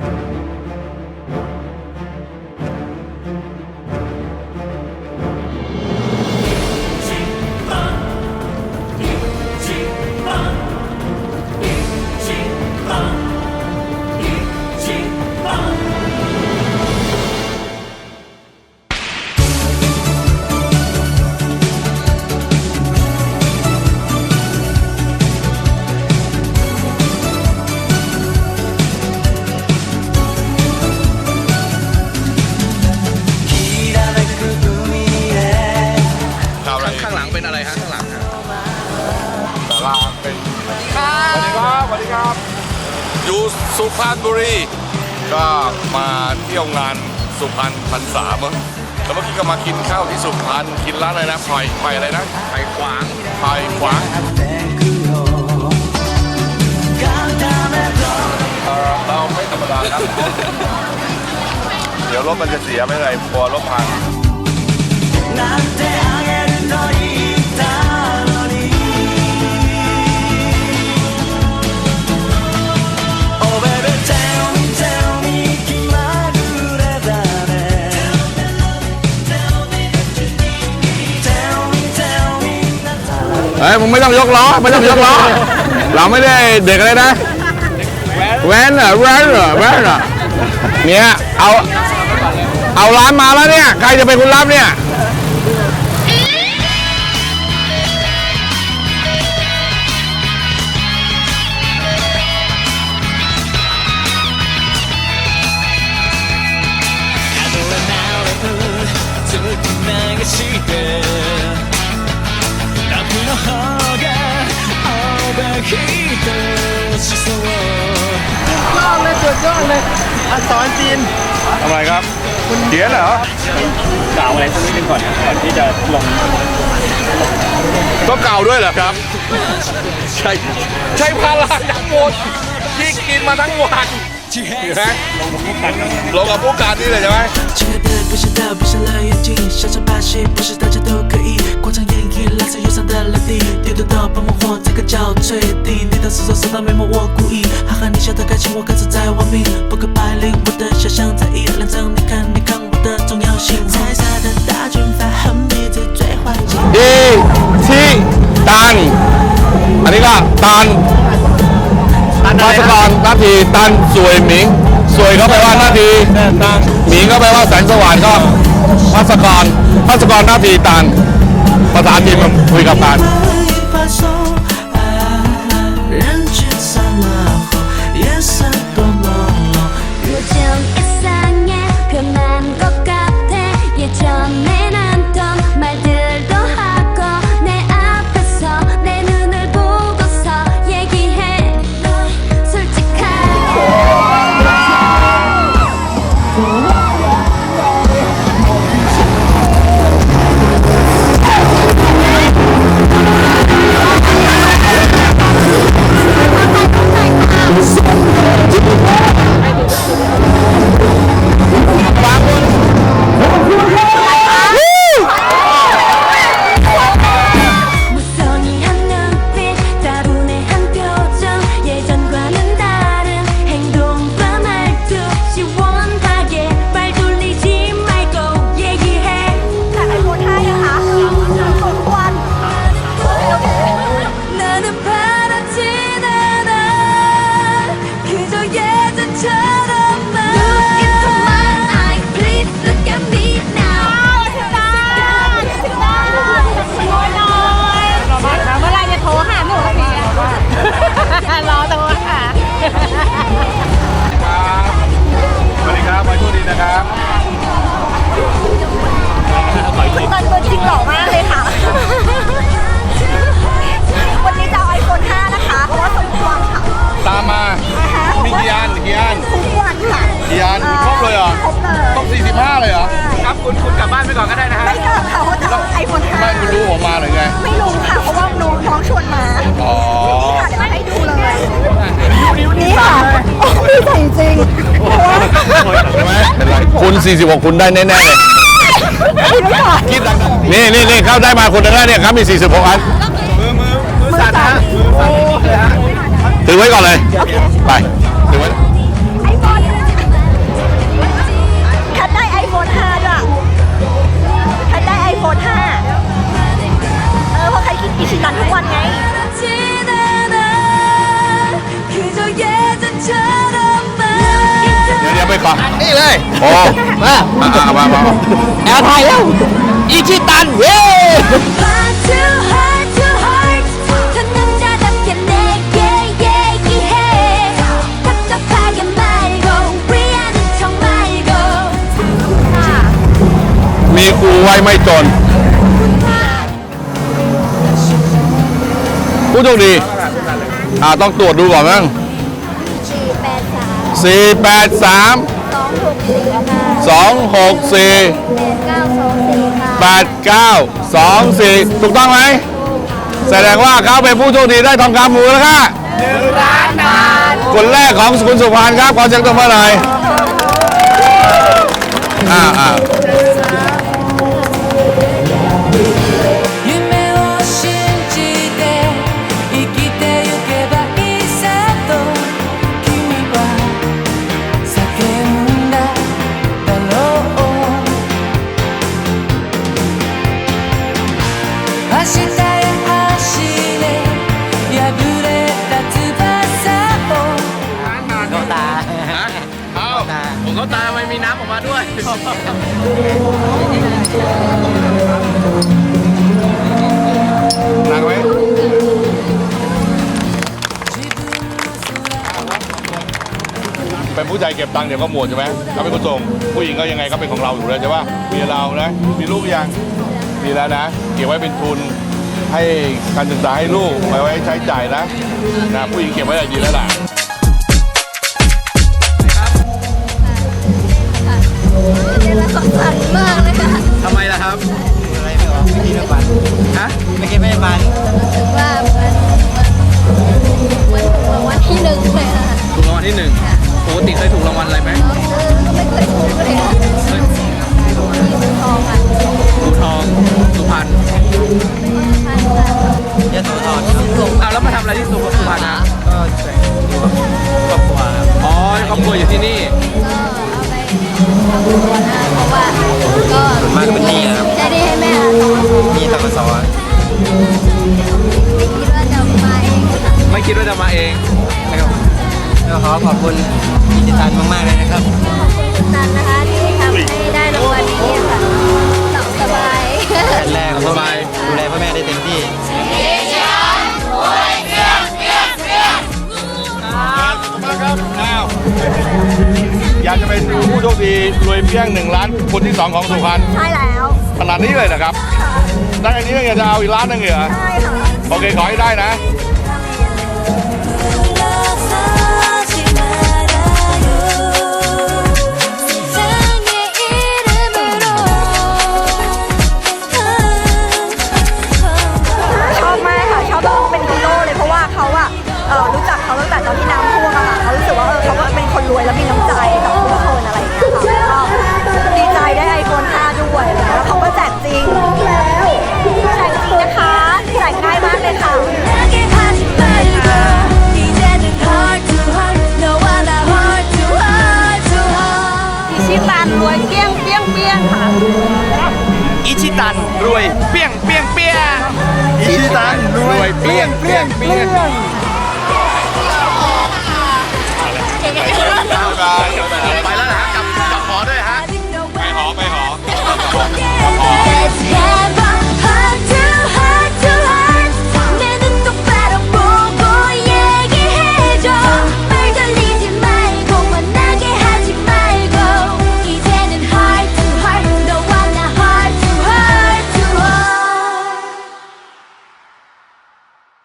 ข้ อยู่สุพรรณบุรี ก็มาเที่ยวงานสุพรรณพรรษามั้งแล้วเมื่อกี้ก็มากินข้าวที่สุพรรณกินร้านอะไรนะไผ่ไผ่อะไรนะไผ่ขวางไผ่ขวางเอ่อเราไม่ธรรมดาครับ เดี๋ยวรถมันจะเสียไม่ไรกลัวรถพัง なんて เฮ้ยมึงไม่ต้องยกล้อไม่ต้องยกล้อเราไม่ได้เด็กอะไรนะแว้นเหรอแว้นเหรอแว้นเหรอเนี่ยเอาเอาร้านมาแล้วเนี่ยใครจะเป็นคนรับเนี่ยอะไรครับเขียนเหรอก ล่าวอะไรสักนิดนึงก่อนนะก่อนที่จะลง ต้องเก่าด้วยเหรอครับ ใช่ใช่พาราทั้งหมดที่กินมาทั้งวันเห็นไหมลงกับผู้การนี่เลยใช่ไหม 亲爱的，不想到，闭上了眼睛，想想把戏，不是大家都可以。广场演绎蓝色忧伤的泪滴，丢丢到帮我火这个叫坠地。你的伸手伸到眉毛，我 พาสกรนาทีตันสวยหมิงสวยก็แปลว่านาทีหมิงก็แปลว่าแสงสว่างก็พาสกรพาสกรนาทีตันภาษาจีนมันคุยกับตัน ณ 46 คุณได้แน่ๆเลยไม่รู้ค่ะคิดดังๆนี่นี่นี่เข้าได้มาคนหนึงแล้วเนี่ยครับมี 46 อัน มือสั่นนะถือไว้ก่อนเลย ไปถือไว้ไอโฟน มาอ่ามามา แอลไทยแล้ว อีชิตันเย้ Heart to heart to heart 그 남자답게 내게 얘기해 답답하게 말고 위하는 척 말고 มีครูไว้ไม่จน ผู้โชคดี อ่าต้องตรวจดูก่อนมั้ง สี่แปดส สองหกสี่แปดเก้าสองสี่ถูกต้องไหม แสดงว่าเขาเป็นผู้โชคดีได้ทองคำมูลค่าหนึ่งล้านบาทคนแรกของคุณสุพรรณครับ ขอเสียงตบมือหน่อย อ่าอ่า หนักไหมเป็นผู้ชายเก็บตังค์เดี๋ยวก็หมดใช่ไหมเขาเป็นคนส่งผู้หญิงก็ยังไงก็เป็นของเราอยู่แล้วใช่ปะมีเรานะมีลูกยังมีแล้วนะ เก็บไว้เป็นทุนให้การศึกษาให้ลูกไว้ไว้ใช้จ่ายนะนะผู้หญิงเก็บไว้อย่างดีแล้วล่ะ เรีย เองนะครับก็ขอขอบคุณอีชิตันมากๆเลยนะครับขอบคุณคุณตันนะคะที่ทำให้ได้รางวัลนี้ค่ะหลับสบายแรกแรกพ่อแม่ดูแลพ่อแม่ได้เต็มที่อ้าวอยากจะเป็นผู้โชคดีรวยเพียงหนึ่งล้านคนที่สองของสุพรรณใช่แล้วขนาดนี้เลยนะครับ ได้อันนี้ยังจะเอาอีกล้านหนึงเหรอ ใช่ค่ะ โอเค ขอให้ได้นะ รวยเปี้ยงเปี้ยงเปี้ยงอิชิตันรวยเปี้ยงเปี้ยงเปี้ยง